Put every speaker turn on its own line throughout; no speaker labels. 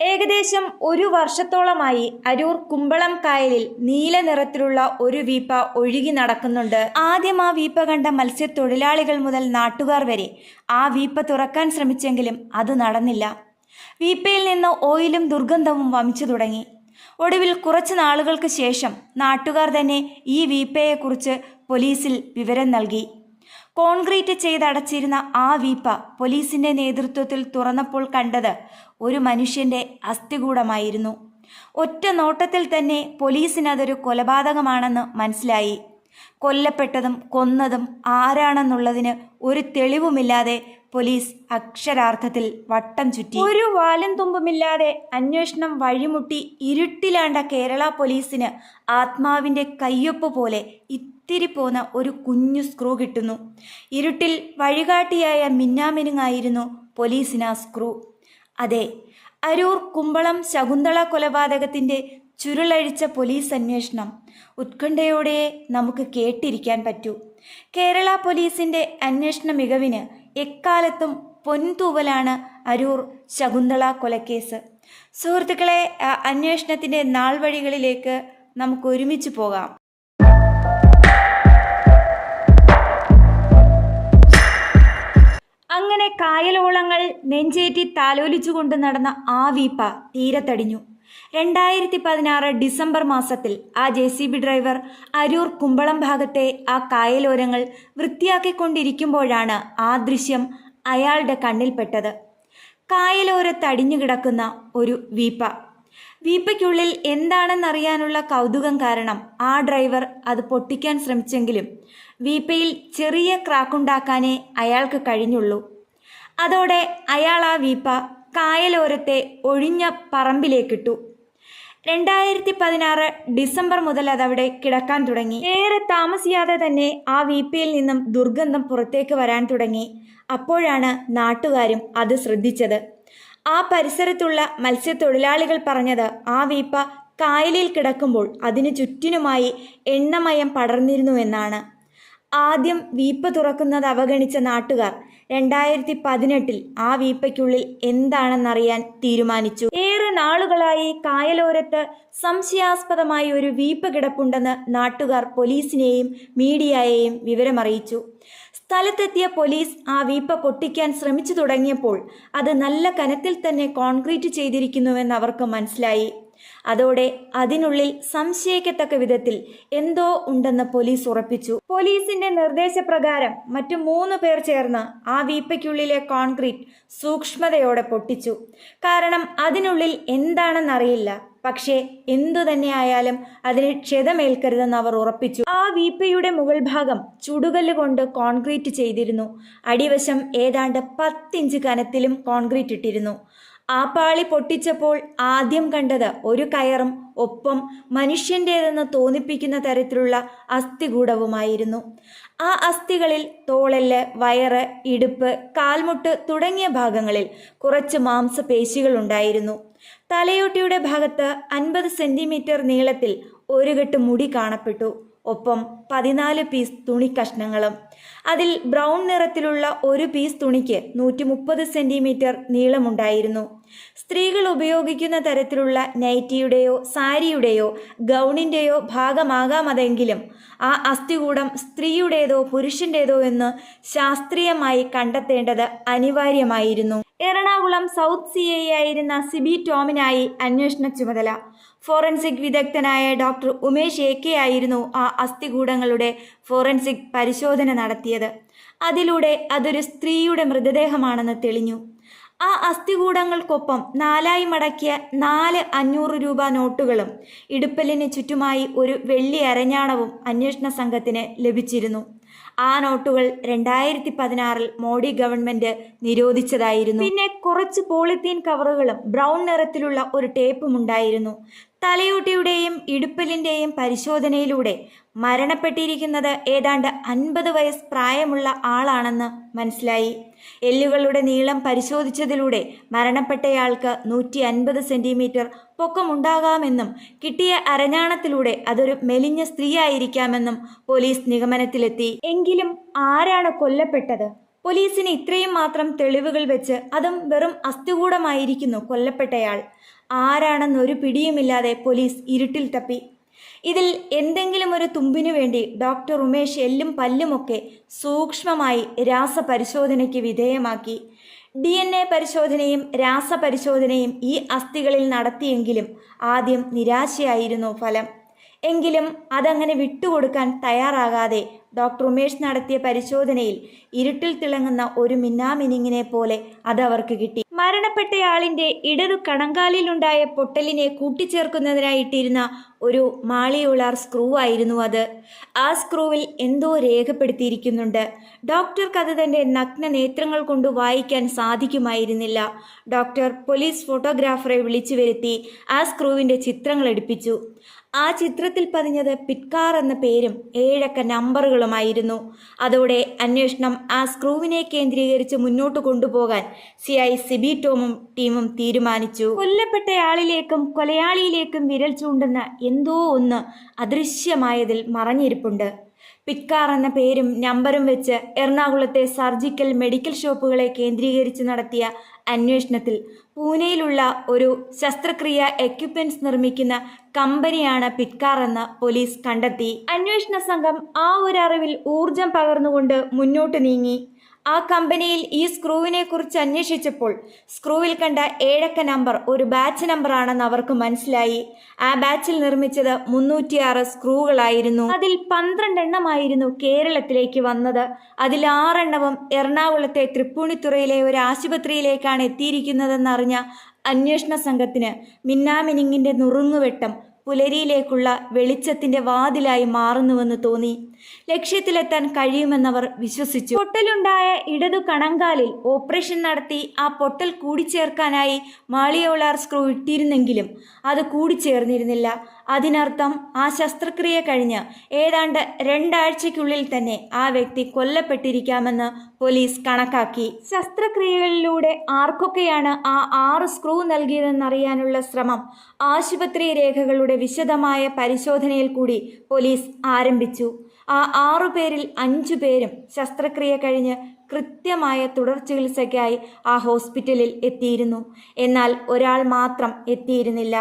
ഏകദേശം ഒരു വർഷത്തോളമായി അരൂർ കുമ്പളം കായലിൽ നീല നിറത്തിലുള്ള ഒരു വീപ്പ ഒഴുകി നടക്കുന്നുണ്ട്. ആദ്യം ആ വീപ്പ കണ്ട മത്സ്യത്തൊഴിലാളികൾ മുതൽ നാട്ടുകാർ വരെ ആ വീപ്പ തുറക്കാൻ ശ്രമിച്ചെങ്കിലും അത് നടന്നില്ല. വീപ്പയിൽ നിന്ന് ഓയിലും ദുർഗന്ധവും വമിച്ചു തുടങ്ങി. ഒടുവിൽ കുറച്ച് നാളുകൾക്ക് ശേഷം നാട്ടുകാർ തന്നെ ഈ വീപ്പയെക്കുറിച്ച് പോലീസിൽ വിവരം നൽകി. കോൺക്രീറ്റ് ചെയ്തടച്ചിരുന്ന ആ വീപ്പ പോലീസിന്റെ നേതൃത്വത്തിൽ തുറന്നപ്പോൾ കണ്ടത് ഒരു മനുഷ്യന്റെ അസ്ഥികൂടമായിരുന്നു. ഒറ്റ നോട്ടത്തിൽ തന്നെ പോലീസിനതൊരു കൊലപാതകമാണെന്ന് മനസ്സിലായി. കൊല്ലപ്പെട്ടതും കൊന്നതും ആരാണെന്നുള്ളതിന് ഒരു തെളിവുമില്ലാതെ പോലീസ് അക്ഷരാർത്ഥത്തിൽ വട്ടം ചുറ്റി. ഒരു വാലും തുമ്പുമില്ലാതെ അന്വേഷണം വഴിമുട്ടി ഇരുട്ടിലാണ്ട കേരള പോലീസിന് ആത്മാവിന്റെ കയ്യൊപ്പ് പോലെ പോന്ന ഒരു കുഞ്ഞു സ്ക്രൂ കിട്ടുന്നു. ഇരുട്ടിൽ വഴികാട്ടിയായ മിന്നാമിനുങ്ങായിരുന്നു പോലീസിന് ആ സ്ക്രൂ. അതെ അരൂർ കുമ്പളം ശകുന്തള കൊലപാതകത്തിന്റെ ചുരുളഴിച്ച പോലീസ് അന്വേഷണം ഉത്കണ്ഠയോടെ നമുക്ക് കേട്ടിരിക്കാൻ പറ്റൂ. കേരള പോലീസിന്റെ അന്വേഷണ മികവിന് എക്കാലത്തും പൊൻതൂവലാണ് അരൂർ ശകുന്തള കൊലക്കേസ്. സുഹൃത്തുക്കളെ അന്വേഷണത്തിന്റെ നാൾ വഴികളിലേക്ക് നമുക്ക് ഒരുമിച്ച് പോകാം. അങ്ങനെ കായലോളങ്ങൾ നെഞ്ചേറ്റി താലോലിച്ചുകൊണ്ട് നടന്ന ആ വീപ്പ തീരത്തടിഞ്ഞു. രണ്ടായിരത്തി പതിനാറ് ഡിസംബർ മാസത്തിൽ ആ J C B driver Aroor Kumbalam ഭാഗത്തെ ആ കായലോരങ്ങൾ വൃത്തിയാക്കിക്കൊണ്ടിരിക്കുമ്പോഴാണ് ആ ദൃശ്യം അയാളുടെ കണ്ണിൽപ്പെട്ടത്. കായലോരത്തടിഞ്ഞു കിടക്കുന്ന ഒരു വീപ്പ. വീപ്പയ്ക്കുള്ളിൽ എന്താണെന്നറിയാനുള്ള കൗതുകം കാരണം ആ ഡ്രൈവർ അത് പൊട്ടിക്കാൻ ശ്രമിച്ചെങ്കിലും വീപ്പയിൽ ചെറിയ ക്രാക്കുണ്ടാക്കാനേ അയാൾക്ക് കഴിഞ്ഞുള്ളൂ. അതോടെ അയാൾ ആ വീപ്പ കായലോരത്തെ ഒഴിഞ്ഞ പറമ്പിലേക്കിട്ടു. രണ്ടായിരത്തി പതിനാറ് ഡിസംബർ മുതൽ അതവിടെ കിടക്കാൻ തുടങ്ങി. ഏറെ താമസിയാതെ തന്നെ ആ വീപ്പയിൽ നിന്നും ദുർഗന്ധം പുറത്തേക്ക് വരാൻ തുടങ്ങി. അപ്പോഴാണ് നാട്ടുകാരും അത് ശ്രദ്ധിച്ചത്. ആ പരിസരത്തുള്ള മത്സ്യത്തൊഴിലാളികൾ പറഞ്ഞത് ആ വീപ്പ കായലിൽ കിടക്കുമ്പോൾ അതിനു ചുറ്റിനുമായി എണ്ണമയം പടർന്നിരുന്നു എന്നാണ്. ആദ്യം വീപ്പ തുറക്കുന്നത് അവഗണിച്ച നാട്ടുകാർ രണ്ടായിരത്തി പതിനെട്ടിൽ ആ വീപ്പയ്ക്കുള്ളിൽ എന്താണെന്നറിയാൻ തീരുമാനിച്ചു. ഏറെ നാളുകളായി കായലോരത്ത് സംശയാസ്പദമായി ഒരു വീപ്പ് കിടപ്പുണ്ടെന്ന് നാട്ടുകാർ പോലീസിനെയും മീഡിയയെയും വിവരമറിയിച്ചു. സ്ഥലത്തെത്തിയ പോലീസ് ആ വീപ്പ പൊട്ടിക്കാൻ ശ്രമിച്ചു തുടങ്ങിയപ്പോൾ അത് നല്ല കനത്തിൽ തന്നെ കോൺക്രീറ്റ് ചെയ്തിരിക്കുന്നുവെന്ന് അവർക്ക് മനസ്സിലായി. അതോടെ അതിനുള്ളിൽ സംശയിക്കത്തക്ക വിധത്തിൽ എന്തോ ഉണ്ടെന്ന് പോലീസ് ഉറപ്പിച്ചു. പോലീസിന്റെ നിർദ്ദേശപ്രകാരം മറ്റു മൂന്ന് പേർ ചേർന്ന് ആ വീപ്പയ്ക്കുള്ളിലെ കോൺക്രീറ്റ് സൂക്ഷ്മതയോടെ പൊട്ടിച്ചു. കാരണം അതിനുള്ളിൽ എന്താണെന്നറിയില്ല. പക്ഷേ എന്തു തന്നെയായാലും അതിന് ക്ഷതമേൽക്കരുതെന്ന് അവർ ഉറപ്പിച്ചു. ആ വീപ്പയുടെ മുകൾ ഭാഗം ചുടുകല്ല് കൊണ്ട് കോൺക്രീറ്റ് ചെയ്തിരുന്നു. അടിവശം ഏതാണ്ട് പത്തിഞ്ച് കനത്തിലും കോൺക്രീറ്റ് ഇട്ടിരുന്നു. ആ പാളി പൊട്ടിച്ചപ്പോൾ ആദ്യം കണ്ടത് ഒരു കയറും ഒപ്പം മനുഷ്യന്റേതെന്ന് തോന്നിപ്പിക്കുന്ന തരത്തിലുള്ള അസ്ഥികൂടവുമായിരുന്നു. ആ അസ്ഥികളിൽ തോളൽ വയറ് ഇടുപ്പ് കാൽമുട്ട് തുടങ്ങിയ ഭാഗങ്ങളിൽ കുറച്ച് മാംസപേശികൾ ഉണ്ടായിരുന്നു. തലയോട്ടിയുടെ ഭാഗത്ത് അൻപത് സെന്റിമീറ്റർ നീളത്തിൽ ഒരു കെട്ട് മുടി കാണപ്പെട്ടു. ഒപ്പം പതിനാല് പീസ് തുണി കഷ്ണങ്ങളും അതിൽ ബ്രൗൺ നിറത്തിലുള്ള ഒരു പീസ് തുണിക്ക് നൂറ്റി മുപ്പത് സെന്റിമീറ്റർ നീളമുണ്ടായിരുന്നു. സ്ത്രീകൾ ഉപയോഗിക്കുന്ന തരത്തിലുള്ള നൈറ്റിയുടെയോ സാരിയുടെയോ ഗൗണിന്റെയോ ഭാഗമാകാമതെങ്കിലും ആ അസ്ഥികൂടം സ്ത്രീയുടേതോ പുരുഷന്റേതോ എന്ന് ശാസ്ത്രീയമായി കണ്ടെത്തേണ്ടത് അനിവാര്യമായിരുന്നു. എറണാകുളം സൗത്ത് സി ഐ ആയിരുന്ന സിബി ടോമിനായി അന്വേഷണ ചുമതല. ഫോറൻസിക് വിദഗ്ധനായ ഡോക്ടർ ഉമേഷ് എ കെ ആയിരുന്നു ആ അസ്ഥികൂടങ്ങളുടെ ഫോറൻസിക് പരിശോധന നടത്തിയത്. അതിലൂടെ അതൊരു സ്ത്രീയുടെ മൃതദേഹമാണെന്ന് തെളിഞ്ഞു. ആ അസ്ഥികൂടങ്ങൾക്കൊപ്പം നാലായി മടക്കിയ നാല് അഞ്ഞൂറ് രൂപ നോട്ടുകളും ഇടുപ്പലിന് ചുറ്റുമായി ഒരു വെള്ളി അരഞ്ഞാണവും അന്വേഷണ സംഘത്തിന് ലഭിച്ചിരുന്നു. ആ നോട്ടുകൾ രണ്ടായിരത്തി പതിനാറിൽ മോഡി ഗവൺമെന്റ് നിരോധിച്ചതായിരുന്നു. പിന്നെ കുറച്ച് പോളിത്തീൻ കവറുകളും ബ്രൗൺ നിറത്തിലുള്ള ഒരു ടേപ്പും ഉണ്ടായിരുന്നു. തലയോട്ടിയുടെയും ഇടുപ്പലിന്റെയും പരിശോധനയിലൂടെ മരണപ്പെട്ടിരിക്കുന്നത് ഏതാണ്ട് അൻപത് വയസ്സ് പ്രായമുള്ള ആളാണെന്ന് മനസ്സിലായി. എല്ലുകളുടെ നീളം പരിശോധിച്ചതിലൂടെ മരണപ്പെട്ടയാൾക്ക് നൂറ്റി അൻപത് സെന്റിമീറ്റർ പൊക്കമുണ്ടാകാമെന്നും കിട്ടിയ അരഞ്ഞാണത്തിലൂടെ അതൊരു മെലിഞ്ഞ സ്ത്രീയായിരിക്കാമെന്നും പോലീസ് നിഗമനത്തിലെത്തി. എങ്കിലും ആരാണ് കൊല്ലപ്പെട്ടത്? പോലീസിന് ഇത്രയും മാത്രം തെളിവുകൾ വെച്ച് അതും വെറും അസ്ഥികൂടമായിരിക്കുന്നു കൊല്ലപ്പെട്ടയാൾ. ആരാണെന്നൊരു പിടിയുമില്ലാതെ പോലീസ് ഇരുട്ടിൽ തപ്പി. ഇതിൽ എന്തെങ്കിലും ഒരു തുമ്പിനു വേണ്ടി ഡോക്ടർ ഉമേഷ് എല്ലും പല്ലുമൊക്കെ സൂക്ഷ്മമായി രാസപരിശോധനയ്ക്ക് വിധേയമാക്കി. ഡി എൻ എ പരിശോധനയും രാസപരിശോധനയും ഈ അസ്ഥികളിൽ നടത്തിയെങ്കിലും ആദ്യം നിരാശയായിരുന്നു ഫലം. എങ്കിലും അതങ്ങനെ വിട്ടുകൊടുക്കാൻ തയ്യാറാകാതെ ഡോക്ടർ ഉമേഷ് നടത്തിയ പരിശോധനയിൽ ഇരുട്ടിൽ തിളങ്ങുന്ന ഒരു മിന്നാമിനിങ്ങിനെ പോലെ അത് അവർക്ക് കിട്ടി. മരണപ്പെട്ടയാളിന്റെ ഇടതു കണങ്കാലിലുണ്ടായ പൊട്ടലിനെ കൂട്ടിച്ചേർക്കുന്നതിനായിട്ടിരുന്ന ഒരു മാളിയുളാർ സ്ക്രൂ ആയിരുന്നു അത്. ആ സ്ക്രൂവിൽ എന്തോ രേഖപ്പെടുത്തിയിരിക്കുന്നുണ്ട്. ഡോക്ടർക്ക് അത് തന്റെ നഗ്ന നേത്രങ്ങൾ കൊണ്ട് വായിക്കാൻ സാധിക്കുമായിരുന്നില്ല. ഡോക്ടർ പോലീസ് ഫോട്ടോഗ്രാഫറെ വിളിച്ചു വരുത്തി ആ സ്ക്രൂവിന്റെ ചിത്രങ്ങൾ എടുപ്പിച്ചു. ആ ചിത്രത്തിൽ പതിഞ്ഞത് പിറ്റ്കാർ എന്ന പേരും ഏഴക്ക നമ്പറുകളുമായിരുന്നു. അതോടെ അന്വേഷണം ആ സ്ക്രൂവിനെ കേന്ദ്രീകരിച്ച് മുന്നോട്ട് കൊണ്ടുപോകാൻ സി ഐ സിബി ടോമും ടീമും തീരുമാനിച്ചു. കൊല്ലപ്പെട്ടയാളിലേക്കും കൊലയാളിയിലേക്കും വിരൽ ചൂണ്ടുന്ന എന്തോ ഒന്ന് അദൃശ്യമായതിൽ മറഞ്ഞിരിപ്പുണ്ട്. പിക്കാർ എന്ന പേരും നമ്പറും വെച്ച് എറണാകുളത്തെ സർജിക്കൽ മെഡിക്കൽ ഷോപ്പുകളെ കേന്ദ്രീകരിച്ച് നടത്തിയ അന്വേഷണത്തിൽ പൂനെയിലുള്ള ഒരു ശസ്ത്രക്രിയ എക്യുപ്മെന്റ്സ് നിർമ്മിക്കുന്ന കമ്പനിയാണ് പിക്കാർ എന്ന് പോലീസ് കണ്ടെത്തി. അന്വേഷണ സംഘം ആ ഒരു അറിവിൽ ഊർജം പകർന്നുകൊണ്ട് മുന്നോട്ട് നീങ്ങി. ആ കമ്പനിയിൽ ഈ സ്ക്രൂവിനെ കുറിച്ച് അന്വേഷിച്ചപ്പോൾ സ്ക്രൂവിൽ കണ്ട ഏഴക്ക നമ്പർ ഒരു ബാച്ച് നമ്പർ ആണെന്ന് അവർക്ക് മനസ്സിലായി. ആ ബാച്ചിൽ നിർമ്മിച്ചത് മുന്നൂറ്റിയാറ് സ്ക്രൂകളായിരുന്നു. അതിൽ പന്ത്രണ്ടെണ്ണമായിരുന്നു കേരളത്തിലേക്ക് വന്നത്. അതിൽ ആറെണ്ണവും എറണാകുളത്തെ തൃപ്പൂണിത്തുറയിലെ ഒരു ആശുപത്രിയിലേക്കാണ് എത്തിയിരിക്കുന്നതെന്നറിഞ്ഞ അന്വേഷണ സംഘത്തിന് മിന്നാമിനിങ്ങിന്റെ നുറുങ്ങുവെട്ടം പുലരിയിലേക്കുള്ള വെളിച്ചത്തിന്റെ വാതിലായി മാറുന്നുവെന്ന് തോന്നി. ലക്ഷ്യത്തിലെത്താൻ കഴിയുമെന്നവർ വിശ്വസിച്ചു. പൊട്ടലുണ്ടായ ഇടതു കണങ്കാലിൽ ഓപ്പറേഷൻ നടത്തി ആ പൊട്ടൽ കൂടിച്ചേർക്കാനായി മാളിയോളാർ സ്ക്രൂ ഇട്ടിരുന്നെങ്കിലും അത് കൂടിച്ചേർന്നിരുന്നില്ല. അതിനർത്ഥം ആ ശസ്ത്രക്രിയ കഴിഞ്ഞ് ഏതാണ്ട് രണ്ടാഴ്ചയ്ക്കുള്ളിൽ തന്നെ ആ വ്യക്തി കൊല്ലപ്പെട്ടിരിക്കാമെന്ന് പോലീസ് കണക്കാക്കി. ശസ്ത്രക്രിയകളിലൂടെ ആർക്കൊക്കെയാണ് ആ ആറ് സ്ക്രൂ നൽകിയതെന്നറിയാനുള്ള ശ്രമം ആശുപത്രി രേഖകളുടെ വിശദമായ പരിശോധനയിൽ കൂടി പോലീസ് ആരംഭിച്ചു. ആ ആറു പേരിൽ അഞ്ചു പേരും ശസ്ത്രക്രിയ കഴിഞ്ഞ് കൃത്യമായ തുടർ ചികിത്സയ്ക്കായി ആ ഹോസ്പിറ്റലിൽ എത്തിയിരുന്നു. എന്നാൽ ഒരാൾ മാത്രം എത്തിയിരുന്നില്ല.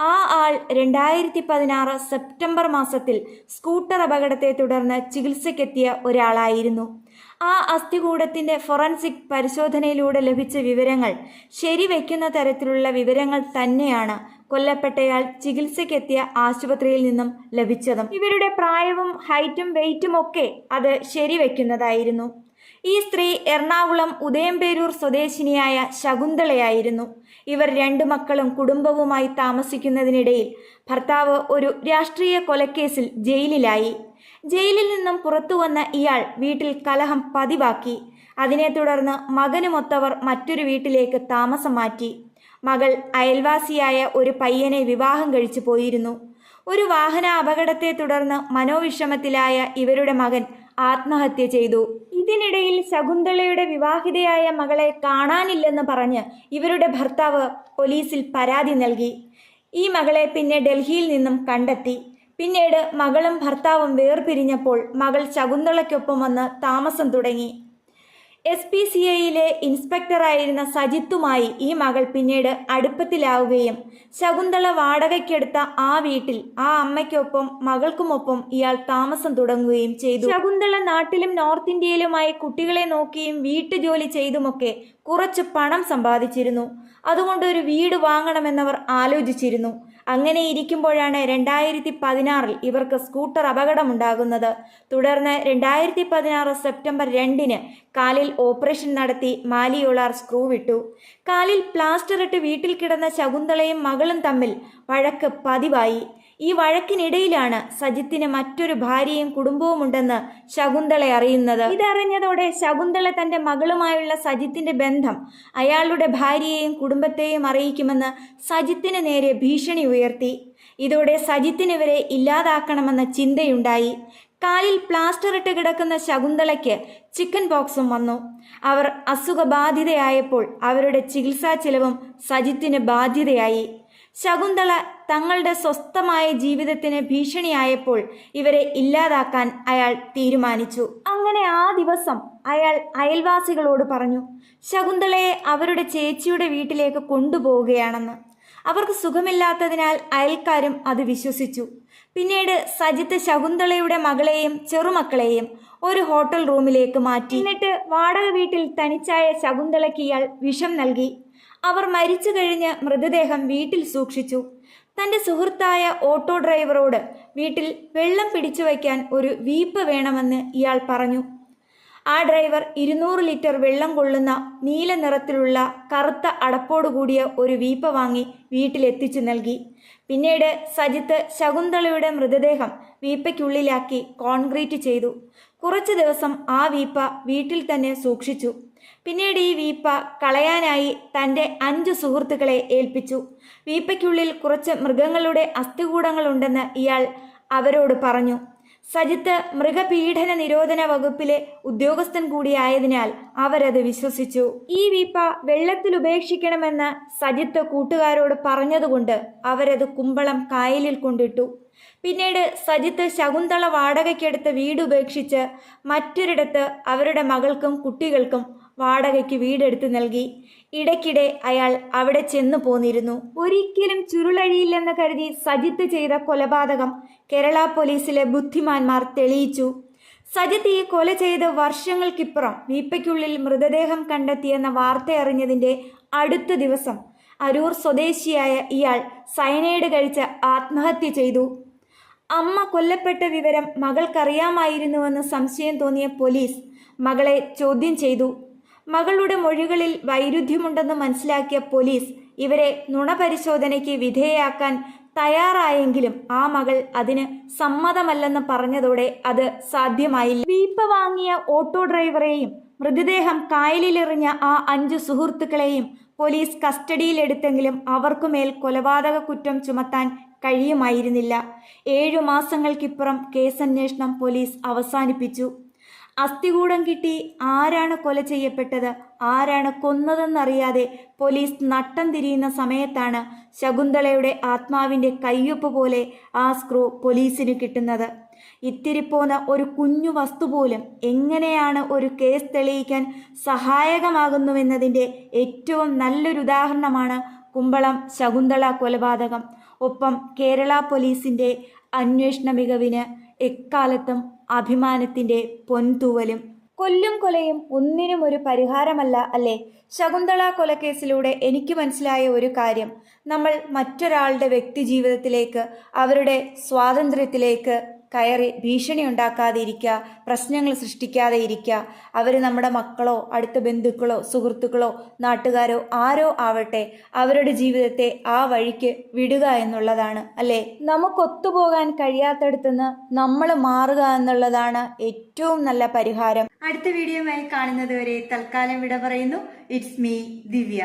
ആ ആൾ രണ്ടായിരത്തി പതിനാറ് സെപ്റ്റംബർ മാസത്തിൽ സ്കൂട്ടർ അപകടത്തെ തുടർന്ന് ചികിത്സയ്ക്കെത്തിയ ഒരാളായിരുന്നു. ആ അസ്ഥികൂടത്തിന്റെ ഫോറൻസിക് പരിശോധനയിലൂടെ ലഭിച്ച വിവരങ്ങൾ ശരിവെക്കുന്ന തരത്തിലുള്ള വിവരങ്ങൾ തന്നെയാണ് കൊല്ലപ്പെട്ടയാൾ ചികിത്സയ്ക്കെത്തിയ ആശുപത്രിയിൽ നിന്നും ലഭിച്ചതും. ഇവരുടെ പ്രായവും ഹൈറ്റും വെയിറ്റും ഒക്കെ അത് ശരിവെക്കുന്നതായിരുന്നു ഈ സ്ത്രീ എറണാകുളം ഉദയംപേരൂർ സ്വദേശിനിയായ ശകുന്തളയായിരുന്നു. ഇവർ രണ്ടു മക്കളും കുടുംബവുമായി താമസിക്കുന്നതിനിടയിൽ ഭർത്താവ് ഒരു രാഷ്ട്രീയ കൊലക്കേസിൽ ജയിലിലായി. ജയിലിൽ നിന്നും പുറത്തുവന്ന ഇയാൾ വീട്ടിൽ കലഹം പതിവാക്കി. അതിനെ തുടർന്ന് മകനുമൊത്തവർ മറ്റൊരു വീട്ടിലേക്ക് താമസം മാറ്റി. മകൾ അയൽവാസിയായ ഒരു പയ്യനെ വിവാഹം കഴിച്ചു പോയിരുന്നു. ഒരു വാഹന അപകടത്തെ തുടർന്ന് മനോവിഷമത്തിലായ ഇവരുടെ മകൻ ആത്മഹത്യ ചെയ്തു. ഇതിനിടയിൽ ശകുന്തളയുടെ വിവാഹിതയായ മകളെ കാണാനില്ലെന്ന് പറഞ്ഞ് ഇവരുടെ ഭർത്താവ് പോലീസിൽ പരാതി നൽകി. ഈ മകളെ പിന്നെ ഡൽഹിയിൽ നിന്നും കണ്ടെത്തി. പിന്നീട് മകളും ഭർത്താവും വേർപിരിഞ്ഞപ്പോൾ മകൾ ശകുന്തളയ്ക്കൊപ്പം വന്ന് താമസം തുടങ്ങി. എസ് പി സി ഐയിലെ ഇൻസ്പെക്ടറായിരുന്ന സജിത്തുമായി ഈ മകൾ പിന്നീട് അടുപ്പത്തിലാവുകയും ശകുന്തള വാടകയ്ക്കെടുത്ത ആ വീട്ടിൽ ആ അമ്മയ്ക്കൊപ്പം മകൾക്കുമൊപ്പം ഇയാൾ താമസം തുടങ്ങുകയും ചെയ്തു. ശകുന്തള നാട്ടിലും നോർത്ത് ഇന്ത്യയിലുമായി കുട്ടികളെ നോക്കിയും വീട്ടുജോലി ചെയ്തുമൊക്കെ കുറച്ച് പണം സമ്പാദിച്ചിരുന്നു. അതുകൊണ്ട് ഒരു വീട് വാങ്ങണമെന്നവർ ആലോചിച്ചിരുന്നു. അങ്ങനെ ഇരിക്കുമ്പോഴാണ് രണ്ടായിരത്തി പതിനാറിൽ ഇവർക്ക് സ്കൂട്ടർ അപകടമുണ്ടാകുന്നത്. തുടർന്ന് രണ്ടായിരത്തി പതിനാറ് സെപ്റ്റംബർ രണ്ടിന് കാലിൽ ഓപ്പറേഷൻ നടത്തി മാലിയോളാർ സ്ക്രൂ വിട്ടു കാലിൽ പ്ലാസ്റ്റർ ഇട്ട് വീട്ടിൽ കിടന്ന ശകുന്തളയും മകളും തമ്മിൽ വഴക്ക് പതിവായി. ഈ വഴക്കിനിടയിലാണ് സജിത്തിന് മറ്റൊരു ഭാര്യയും കുടുംബവും ഉണ്ടെന്ന് ശകുന്തള അറിയുന്നത്. ഇതറിഞ്ഞതോടെ ശകുന്തള തന്റെ മകളുമായുള്ള സജിത്തിന്റെ ബന്ധം അയാളുടെ ഭാര്യയെയും കുടുംബത്തെയും അറിയിക്കുമെന്ന് സജിത്തിന് നേരെ ഭീഷണി ഉയർത്തി. ഇതോടെ സജിത്തിനെവരെ ഇല്ലാതാക്കണമെന്ന ചിന്തയുണ്ടായി. കാലിൽ പ്ലാസ്റ്റർ ഇട്ട് കിടക്കുന്ന ശകുന്തളയ്ക്ക് ചിക്കൻ ബോക്സും വന്നു. അവർ അസുഖബാധിതയായപ്പോൾ അവരുടെ ചികിത്സാ ചെലവും സജിത്തിന് ബാധ്യതയായി. ശകുന്തള തങ്ങളുടെ സ്വസ്ഥമായ ജീവിതത്തിന് ഭീഷണിയായപ്പോൾ ഇവരെ ഇല്ലാതാക്കാൻ അയാൾ തീരുമാനിച്ചു. അങ്ങനെ ആ ദിവസം അയാൾ അയൽവാസികളോട് പറഞ്ഞു ശകുന്തളയെ അവരുടെ ചേച്ചിയുടെ വീട്ടിലേക്ക് കൊണ്ടുപോവുകയാണെന്ന്. അവർക്ക് സുഖമില്ലാത്തതിനാൽ അയൽക്കാരും അത് വിശ്വസിച്ചു. പിന്നീട് സജിത്ത് ശകുന്തളയുടെ മകളെയും ചെറുമക്കളെയും ഒരു ഹോട്ടൽ റൂമിലേക്ക് മാറ്റി. എന്നിട്ട് വാടക വീട്ടിൽ തനിച്ചായ ശകുന്തളയ്ക്ക് ഇയാൾ വിഷം നൽകി. അവർ മരിച്ചു കഴിഞ്ഞ് മൃതദേഹം വീട്ടിൽ സൂക്ഷിച്ചു. തന്റെ സുഹൃത്തായ ഓട്ടോ ഡ്രൈവറോട് വീട്ടിൽ വെള്ളം പിടിച്ചു വയ്ക്കാൻ ഒരു വീപ്പ് വേണമെന്ന് ഇയാൾ പറഞ്ഞു. ആ ഡ്രൈവർ ഇരുന്നൂറ് ലിറ്റർ വെള്ളം കൊള്ളുന്ന നീല നിറത്തിലുള്ള കറുത്ത അടപ്പോടുകൂടിയ ഒരു വീപ്പ വാങ്ങി വീട്ടിലെത്തിച്ചു നൽകി. പിന്നീട് സജിത്ത് ശകുന്തളയുടെ മൃതദേഹം വീപ്പയ്ക്കുള്ളിലാക്കി കോൺക്രീറ്റ് ചെയ്തു. കുറച്ചു ദിവസം ആ വീപ്പ വീട്ടിൽ തന്നെ സൂക്ഷിച്ചു. പിന്നീട് ഈ വീപ്പ കളയാനായി തന്റെ അഞ്ച് സുഹൃത്തുക്കളെ ഏൽപ്പിച്ചു. വീപ്പയ്ക്കുള്ളിൽ കുറച്ച് മൃഗങ്ങളുടെ അസ്ഥികൂടങ്ങളുണ്ടെന്ന് ഇയാൾ അവരോട് പറഞ്ഞു. സജിത്ത് മൃഗപീഡന നിരോധന വകുപ്പിലെ ഉദ്യോഗസ്ഥൻ കൂടിയായതിനാൽ അവരത് വിശ്വസിച്ചു. ഈ വീപ്പ വെള്ളത്തിൽ ഉപേക്ഷിക്കണമെന്ന് സജിത്ത് കൂട്ടുകാരോട് പറഞ്ഞതുകൊണ്ട് അവരത് കുമ്പളം കായലിൽ കൊണ്ടിട്ടു. പിന്നീട് സജിത്ത് ശകുന്തള വാടകയ്ക്കെടുത്ത് വീട് ഉപേക്ഷിച്ച് മറ്റൊരിടത്ത് അവരുടെ മകൾക്കും കുട്ടികൾക്കും വാടകയ്ക്ക് വീടെടുത്ത് നൽകി. ഇടയ്ക്കിടെ അയാൾ അവിടെ ചെന്നു പോന്നിരുന്നു. ഒരിക്കലും ചുരുളഴിയില്ലെന്ന് കരുതി സജിത്ത് ചെയ്ത കൊലപാതകം കേരള പോലീസിലെ ബുദ്ധിമാന്മാർ തെളിയിച്ചു. സജിത്ത് ഈ കൊല ചെയ്ത് വർഷങ്ങൾക്കിപ്പുറം വീപ്പയ്ക്കുള്ളിൽ മൃതദേഹം കണ്ടെത്തിയെന്ന വാർത്ത അറിഞ്ഞതിന്റെ അടുത്ത ദിവസം അരൂർ സ്വദേശിയായ ഇയാൾ സയനൈഡ് കഴിച്ച് ആത്മഹത്യ ചെയ്തു. അമ്മ കൊല്ലപ്പെട്ട വിവരം മകൾക്കറിയാമായിരുന്നുവെന്ന് സംശയം തോന്നിയ പോലീസ് മകളെ ചോദ്യം ചെയ്തു. മകളുടെ മൊഴികളിൽ വൈരുദ്ധ്യമുണ്ടെന്ന് മനസ്സിലാക്കിയ പോലീസ് ഇവരെ നുണപരിശോധനയ്ക്ക് വിധേയയാക്കാൻ തയ്യാറായെങ്കിലും ആ മകൾ അതിന് സമ്മതമല്ലെന്ന് പറഞ്ഞതോടെ അത് സാധ്യമായില്ല. വീപ്പ വാങ്ങിയ ഓട്ടോ ഡ്രൈവറെയും മൃതദേഹം കായലിലെറിഞ്ഞ ആ അഞ്ചു സുഹൃത്തുക്കളെയും പോലീസ് കസ്റ്റഡിയിലെടുത്തെങ്കിലും അവർക്കുമേൽ കൊലപാതക കുറ്റം ചുമത്താൻ കഴിയുമായിരുന്നില്ല. ഏഴു മാസങ്ങൾക്കിപ്പുറം കേസന്വേഷണം പോലീസ് അവസാനിപ്പിച്ചു. അസ്ഥികൂടം കിട്ടി. ആരാണ് കൊല ചെയ്യപ്പെട്ടത്? ആരാണ് കൊന്നതെന്നറിയാതെ പോലീസ് നട്ടം തിരിയുന്ന സമയത്താണ് ശകുന്തളയുടെ ആത്മാവിന്റെ കയ്യൊപ്പ് പോലെ ആ സ്ക്രൂ പോലീസിന് കിട്ടുന്നത്. ഇത്തിരി പോന്ന ഒരു കുഞ്ഞു വസ്തു പോലും എങ്ങനെയാണ് ഒരു കേസ് തെളിയിക്കാൻ സഹായകമാകുന്നുവെന്നതിന്റെ ഏറ്റവും നല്ലൊരു ഉദാഹരണമാണ് കുമ്പളം ശകുന്തള കൊലപാതകം. ഒപ്പം കേരള പോലീസിന്റെ അന്വേഷണ മികവിന് എക്കാലത്തും അഭിമാനത്തിന്റെ പൊൻതൂവലും. കൊല്ലും കൊലയും ഒന്നിനും ഒരു പരിഹാരമല്ല അല്ലേ? ശകുന്തള കൊലക്കേസിലൂടെ എനിക്ക് മനസ്സിലായ ഒരു കാര്യം. നമ്മൾ മറ്റൊരാളുടെ വ്യക്തി ജീവിതത്തിലേക്ക് അവരുടെ സ്വാതന്ത്ര്യത്തിലേക്ക് കയറി ഭീഷണി ഉണ്ടാക്കാതെ ഇരിക്കുക പ്രശ്നങ്ങൾ സൃഷ്ടിക്കാതെ ഇരിക്കുക അവർ നമ്മുടെ മക്കളോ അടുത്ത ബന്ധുക്കളോ സുഹൃത്തുക്കളോ നാട്ടുകാരോ ആരോ ആവട്ടെ അവരുടെ ജീവിതത്തെ ആ വഴിക്ക് വിടുക എന്നുള്ളതാണ് അല്ലേ? നമുക്കൊത്തുപോകാൻ കഴിയാത്തടത്തുനിന്ന് നമ്മൾ മാറുക എന്നുള്ളതാണ് ഏറ്റവും നല്ല പരിഹാരം. അടുത്ത വീഡിയോയുമായി കാണുന്നത് വരെ തൽക്കാലം വിട പറയുന്നു. It's me Divya.